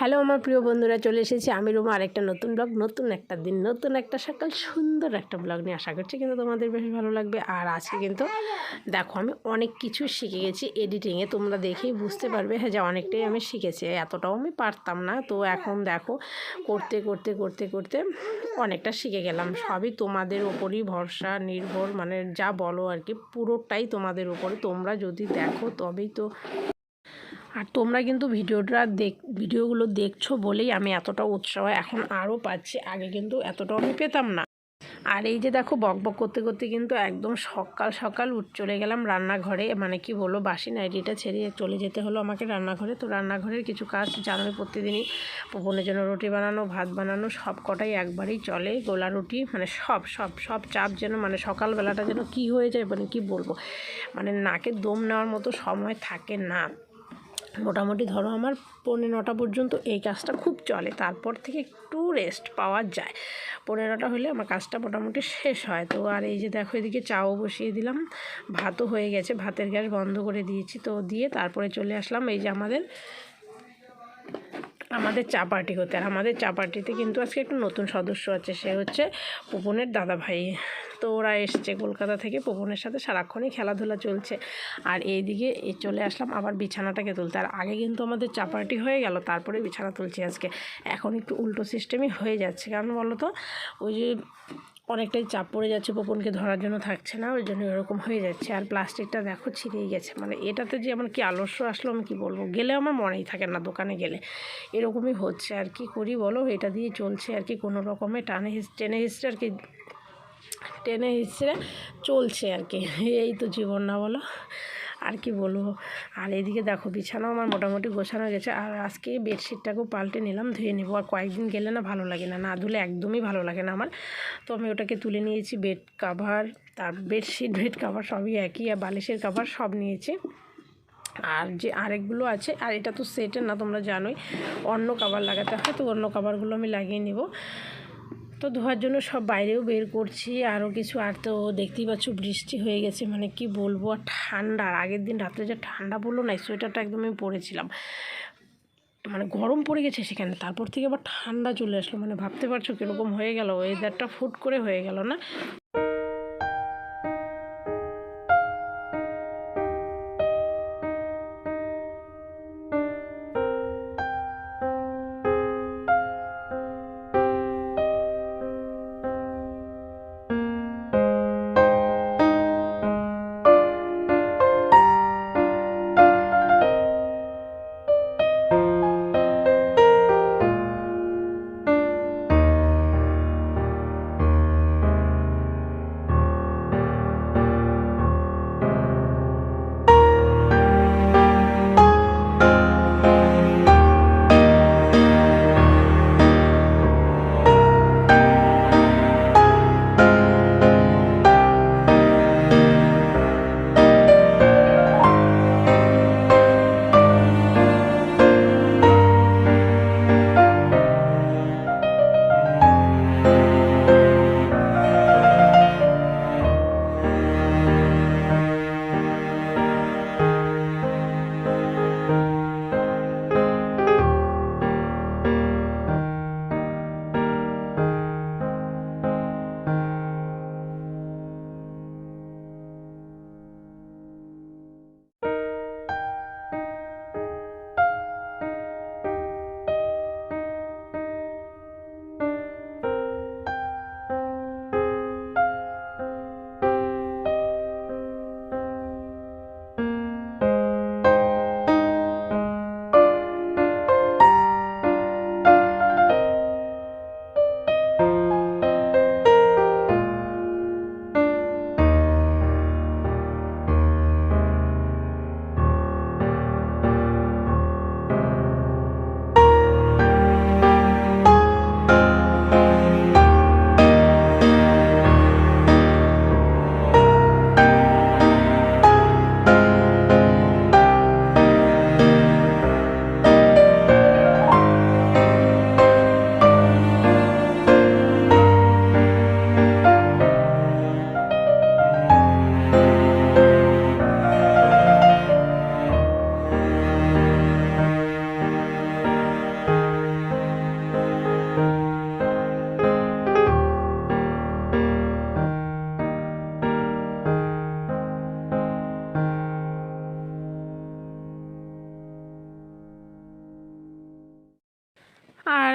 Hello আমার প্রিয় বন্ধুরা, চলে এসেছি আমি রুমা, আরেকটা নতুন ব্লগ নতুন একটা দিন, নতুন একটা সকাল, সুন্দর একটা ব্লগ নিয়ে আশা করছি কিন্তু তোমাদের বেশ ভালো লাগবে। আর আজকে কিন্তু দেখো আমি অনেক কিছু শিখে গেছি এডিটিংয়ে তোমরা দেখেই বুঝতে পারবে হ্যাঁ যে অনেকটাই আমি শিখেছি, এতটাও আমি পারতাম না। তো এখন দেখো করতে করতে করতে করতে অনেকটা শিখে গেলাম। সবই তোমাদের ওপরই ভরসা, নির্ভর মানে যা বলো আর কি, পুরোটাই তোমাদের ওপরে। তোমরা যদি দেখো তবেই তো আর তোমরা কিন্তু ভিডিওটা দেখ, ভিডিওগুলো দেখছ বলেই আমি এতটা উৎসাহ এখন আরও পাচ্ছি। আগে কিন্তু এতটাও আমি পেতাম না। আর এই যে দেখো, বক বক করতে করতে কিন্তু একদম সকাল সকাল উঠ, চলে গেলাম রান্নাঘরে। মানে কি বলব, বাসি নাইটিটা ছেড়ে চলে যেতে হলো আমাকে রান্নাঘরে। তো রান্নাঘরের কিছু কাজ জানোই প্রতিদিনই। পবনের জন্য রুটি বানানো, ভাত বানানো, সব কটাই একবারেই চলে। গোলা রুটি মানে সব সব সব চাপ যেন মানে সকালবেলাটা যেন কি হয়ে যায় মানে কি বলব? মানে নাকে দম নেওয়ার মতো সময় থাকে না। মোটামুটি ধরো আমার পৌনে নটা পর্যন্ত এই কাজটা খুব চলে। তারপর থেকে একটু রেস্ট পাওয়া যায়। পনেরোটা হলে আমার কাজটা মোটামুটি শেষ হয়। তো আর এই যে দেখো এদিকে চাও বসিয়ে দিলাম। ভাতও হয়ে গেছে। ভাতের গ্যাস বন্ধ করে দিয়েছি। তো দিয়ে তারপরে চলে আসলাম এই যে আমাদের আমাদের চা পার্টি হতে। আর আমাদের চা পার্টিতে কিন্তু আজকে একটু নতুন সদস্য আছে। সে হচ্ছে পুপনের দাদা ভাই তো ওরা এসছে কলকাতা থেকে পবনের সাথে সারাক্ষণই খেলাধুলা চলছে। আর এইদিকে এ চলে আসলাম আবার বিছানাটাকে তুলতে। আর আগে কিন্তু আমাদের চাপাটি হয়ে গেল, তারপরে বিছানা তুলছি আজকে। এখন একটু উল্টো সিস্টেমই হয়ে যাচ্ছে। কারণ বলো তো, ওই যে অনেকটাই চাপ পড়ে যাচ্ছে পপনকে ধরার জন্য থাকছে না, ওই জন্য এরকম হয়ে যাচ্ছে। আর প্লাস্টিকটা দেখো ছিঁড়েই গেছে। মানে এটাতে যে আমার কি আলস্য আসলো আমি কী বলব? গেলে আমার মনেই থাকে না দোকানে গেলে। এরকমই হচ্ছে। আর কি করি বলো? এটা দিয়ে চলছে আর কি। কোনো রকমে টানে টেনে হিসছে আর কি টেনে হিসড়ে চলছে আর কি। এই তো জীবন না বলো। আর কি বলব? আর এইদিকে দেখো, বিছানাও আমার মোটামুটি গোছানো গেছে। আর আজকে বেডশিটটাকেও পাল্টে নিলাম, ধুয়ে নেব। আর কয়েকদিন গেলে না ভালো লাগে না। না ধুলে একদমই ভালো লাগে না আমার। তো আমি ওটাকে তুলে নিয়েছি, বেড কাভার, তার বেডশিট, বেড কাভার সবই একই, আর বালিশের কাভার সব নিয়েছি। আর যে আরেকগুলো আছে, আর এটা তো সেটের না, তোমরা জানোই। অন্য কাভার লাগাতে হয়, তো অন্য কাভারগুলো আমি লাগিয়ে নেব। তো ধোয়ার জন্য সব বাইরেও বের করছি। আরও কিছু, আর তো দেখতেই পাচ্ছ বৃষ্টি হয়ে গেছে। মানে কি বলব, আর ঠান্ডা। আগের দিন রাত্রে যে ঠান্ডা পড়ল না সোয়েটারটা একদমই পরেছিলাম। মানে গরম পড়ে গেছে সেখানে। তারপর থেকে আবার ঠান্ডা চলে আসলো। মানে ভাবতে পারছ কীরকম হয়ে গেল? ওয়েদারটা ফুট করে হয়ে গেল না?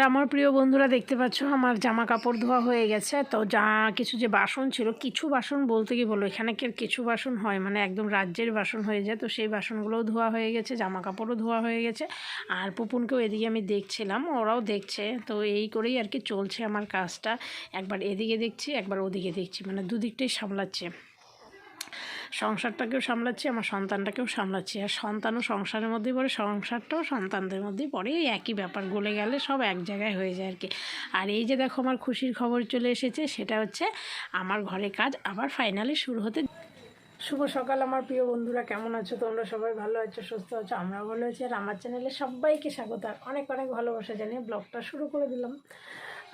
আমার প্রিয় বন্ধুরা দেখতে পাচ্ছ, আমার জামা কাপড় ধোয়া হয়ে গেছে। তো যা কিছু যে বাসন ছিল, কিছু বাসন বলতে কি বলো এখানে কিছু বাসন হয় মানে একদম রাজ্যের বাসন হয়ে যায়। তো সেই বাসনগুলোও ধোয়া হয়ে গেছে জামা কাপড়ও ধোয়া হয়ে গেছে। আর পুপুনকেও এদিকে আমি দেখছিলাম, ওরাও দেখছে। তো এই করেই আর কি চলছে আমার কাজটা। একবার এদিকে দেখছি, একবার ওদিকে দেখছি মানে দুদিকটাই সামলাচ্ছে। সংসারটাকেও সামলাচ্ছি, আমার সন্তানটাকেও সামলাচ্ছি। আর সন্তানও সংসারের মধ্যেই পড়ে, সংসারটাও সন্তানদের মধ্যেই পড়ে। এই একই ব্যাপার, গলে গেলে সব এক জায়গায় হয়ে যায় আর কি। আর এই যে দেখো, আমার খুশির খবর চলে এসেছে, সেটা হচ্ছে আমার ঘরে কাজ আবার ফাইনালি শুরু হতে শুভ সকাল আমার প্রিয় বন্ধুরা, কেমন আছো? তোমরা সবাই ভালো আছো, সুস্থ আছো? আমরা ভালো আছি। আর আমার চ্যানেলে সবাইকে স্বাগত। আর অনেক অনেক ভালোবাসা জানিয়ে ব্লগটা শুরু করে দিলাম।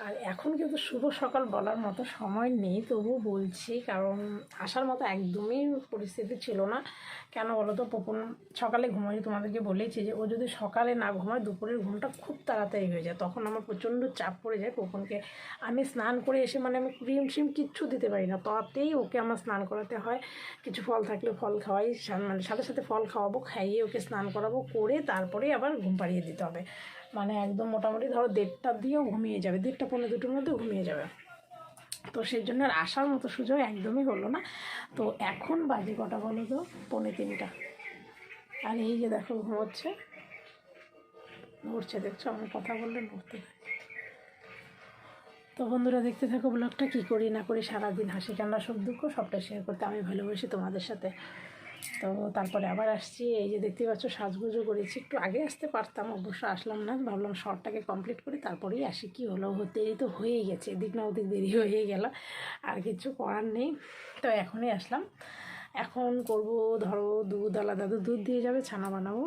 আর এখন কিন্তু শুভ সকাল বলার মতো সময় নেই তবু বলছি, কারণ আসার মতো একদমই পরিস্থিতি ছিল না। কেন বলো তো, পপন সকালে ঘুমাই তোমাদেরকে বলেছি যে, ও যদি সকালে না ঘুমায়, দুপুরের ঘুমটা খুব তাড়াতাড়ি হয়ে যায়। তখন আমার প্রচণ্ড চাপ পড়ে যায় পপনকে। আমি স্নান করে এসে মানে আমি ক্রিম শিম কিচ্ছু দিতে পারি না। তাতেই ওকে আমার স্নান করাতে হয়। কিছু ফল থাকলে ফল খাওয়াই মানে সাথে সাথে ফল খাওয়াবো, খাইয়ে ওকে স্নান করাবো, করে তারপরেই আবার ঘুম পাড়িয়ে দিতে হবে। মানে একদম মোটামুটি ধরো দেড়টা দিয়েও ঘুমিয়ে যাবে, দেড়টা পনেরো দুটোর মধ্যে ঘুমিয়ে যাবে। তো সেই জন্য আর আসার মতো সুযোগ একদমই হলো না। তো এখন বাজে কটা বলো তো? পৌনে তিনটা। আর এই যে দেখো ঘুমোচ্ছে। নড়ছে দেখছ? আমি কথা বললে থাকে। তো বন্ধুরা, দেখতে থাকো ব্লগটা। কী করি না করি, সারাদিন হাসি কান্না সব দুঃখ সবটা শেয়ার করতে আমি ভালোবাসি তোমাদের সাথে। তো তারপরে আবার আসছি, এই যে দেখতে পাচ্ছ সাজগুজো করেছি। একটু আগে আসতে পারতাম, অবশ্য আসলাম না, ভাবলাম শর্টটাকে কমপ্লিট করি, তারপরেই আসি। কি হলো? দেরি তো হয়েই গেছে, এদিক না ওদিক দেরি হয়ে গেল, আর কিছু করার নেই। তো এখনই আসলাম। এখন করব, ধরো দুধ আলাদা দুধ দিয়ে যাবে, ছানা বানাবো।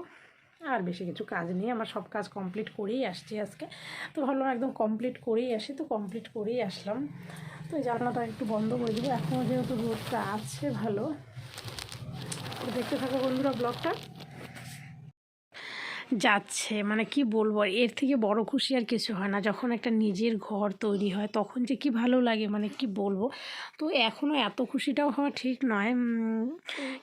আর বেশি কিছু কাজ নেই, আমার সব কাজ কমপ্লিট করেই আসছি আজকে। তো ভাবলাম একদম কমপ্লিট করেই আসি, তো কমপ্লিট করেই আসলাম। তো জানলাটা একটু বন্ধ করে দেবো এখনও যেহেতু রোদটা আছে ভালো। দেখতে থাকো বন্ধুরা ব্লগটা যাচ্ছে মানে কি বলব, এর থেকে বড় খুশি আর কিছু হয় না। যখন একটা নিজের ঘর তৈরি হয়, তখন যে কি ভালো লাগে মানে কি বলব। তো এখনও এত খুশিটাও হওয়া ঠিক নয়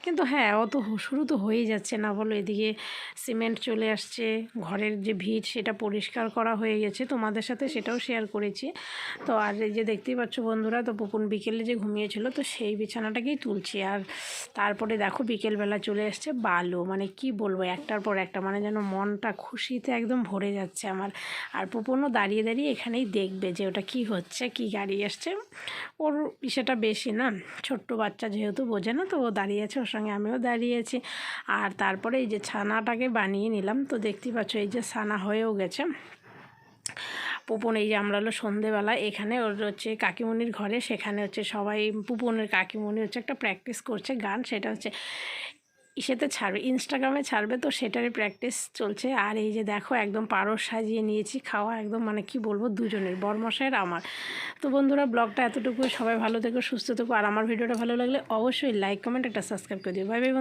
কিন্তু হ্যাঁ অত শুরু তো হয়েই যাচ্ছে না বলো। এদিকে সিমেন্ট চলে আসছে, ঘরের যে ভিড়, সেটা পরিষ্কার করা হয়ে গেছে। তোমাদের সাথে সেটাও শেয়ার করেছি। তো আর এই যে দেখতেই পাচ্ছ বন্ধুরা, তো পুকুন বিকেলে যে ঘুমিয়েছিল, তো সেই বিছানাটাকেই তুলছি। আর তারপরে দেখো বিকেলবেলা চলে আসছে বালু মানে কি বলব, একটার পর একটা মানে যেন মনটা খুশিতে একদম ভরে যাচ্ছে আমার। আর পুপনও দাঁড়িয়ে দাঁড়িয়ে এখানেই দেখবে যে ওটা কি হচ্ছে, কি গাড়ি আসছে। ওর সেটা বেশি না, ছোট্ট বাচ্চা যেহেতু বোঝে না, তো ও দাঁড়িয়ে আছে, ওর সঙ্গে আমিও দাঁড়িয়ে আছি। আর তারপরে এই যে ছানাটাকে বানিয়ে নিলাম, তো দেখতেই পাচ্ছ এই যে ছানা হয়েও গেছে। পুপন এই যে আমরা হলো সন্ধেবেলা, এখানে ওর হচ্ছে কাকিমণির ঘরে, সেখানে হচ্ছে সবাই পুপনের কাকিমণি হচ্ছে একটা প্র্যাকটিস করছে গান, সেটা হচ্ছে ইসেতে ছাড়বে ইনস্টাগ্রামে ছাড়বে তো সেটারই প্র্যাকটিস চলছে। আর এই যে দেখো, একদম পারো সাজিয়ে নিয়েছি, খাওয়া একদম মানে কি বলব, দুজনের, বরমশাইয়ের, আমার। তো বন্ধুরা, ব্লগটা এতটুকু সবাই ভালো থেকো, সুস্থ থেকো। আর আমার ভিডিওটা ভালো লাগলে অবশ্যই লাইক কমেন্ট একটা সাবস্ক্রাইব করে দিও। ভাই ভাই